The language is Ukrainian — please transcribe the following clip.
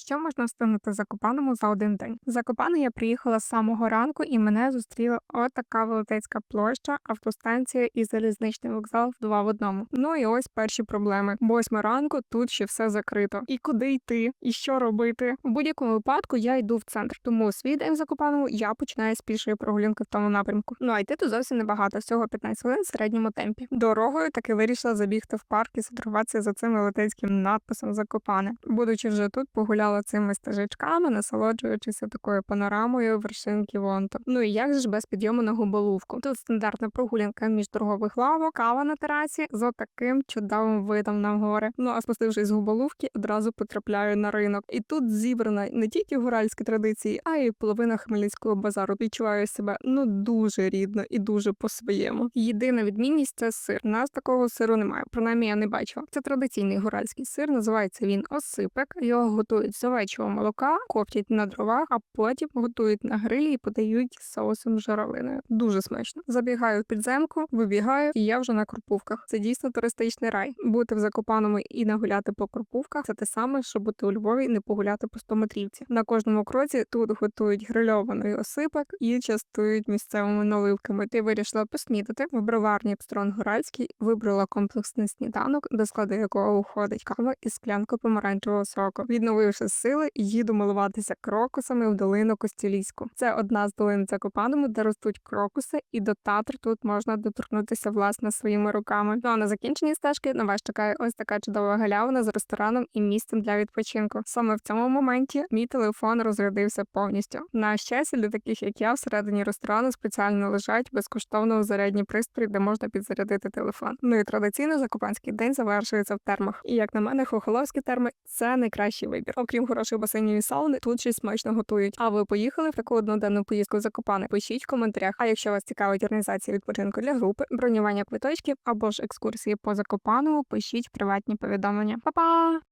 Що можна встигнути в Закопаному за один день? В Закопане я приїхала з самого ранку, і мене зустріла отака велетенська площа, автостанція і залізничний вокзал два в одному. Ну і ось перші проблеми. Восьма ранку тут ще все закрито. І куди йти, і що робити? У будь-якому випадку я йду в центр, тому свій день в Закопаному я починаю з пішої прогулянки в тому напрямку. Ну а йти тут зовсім небагато, всього 15 хвилин в середньому темпі. Дорогою таки вирішила забігти в парк і сфотографуватися за цим велетенським надписом Закопане. Будучи вже тут, погуляла цими стежечками, насолоджуючися такою панорамою вершинки Вонто. Ну і як же ж без підйому на губолувку? Тут стандартна прогулянка між торгових лавок, кава на терасі з отаким чудовим видом на гори. Ну а спустившись з губолувки, одразу потрапляю на ринок. І тут зібрана не тільки гуральські традиції, а й половина хмельницького базару. Відчуваю себе ну дуже рідно і дуже по-своєму. Єдина відмінність це сир. У нас такого сиру немає. Принаймні я не бачила. Це традиційний гуральський сир. Називається він осипек. Його готують з овечого молока, коптять на дровах, а потім готують на грилі і подають соусом з журавлиною. Дуже смачно. Забігаю в підземку, вибігаю, і я вже на Крупувках. Це дійсно туристичний рай. Бути в Закопаному і нагуляти по Крупувках це те саме, що бути у Львові і не погуляти по стометрівці. На кожному кроці тут готують грильований осипок і частують місцевими наливками. Ти вирішила поснідати в броварні Пстрон Гуральський, вибрала комплексний сніданок, до складу якого входить кава і склянка помаранчевого соку. Відновивши сили, і їду милуватися крокусами в долину Костілійську. Це одна з долин Закопаному, де ростуть крокуси, і до Татр тут можна доторкнутися власне своїми руками. Ну а на закінченні стежки на вас чекає ось така чудова галявина з рестораном і місцем для відпочинку. Саме в цьому моменті мій телефон розрядився повністю. На щастя, для таких як я, всередині ресторану спеціально лежать безкоштовно зарядні пристрої, де можна підзарядити телефон. Ну і традиційно закопанський день завершується в термах. І як на мене, хохоловські терми це найкращий вибір. Окрім хороших басейнів і сауни, тут щось смачно готують. А ви поїхали в таку одноденну поїздку в Закопане? Пишіть в коментарях. А якщо вас цікавить організація відпочинку для групи, бронювання квиточків або ж екскурсії по Закопаному, пишіть приватні повідомлення. Па-па!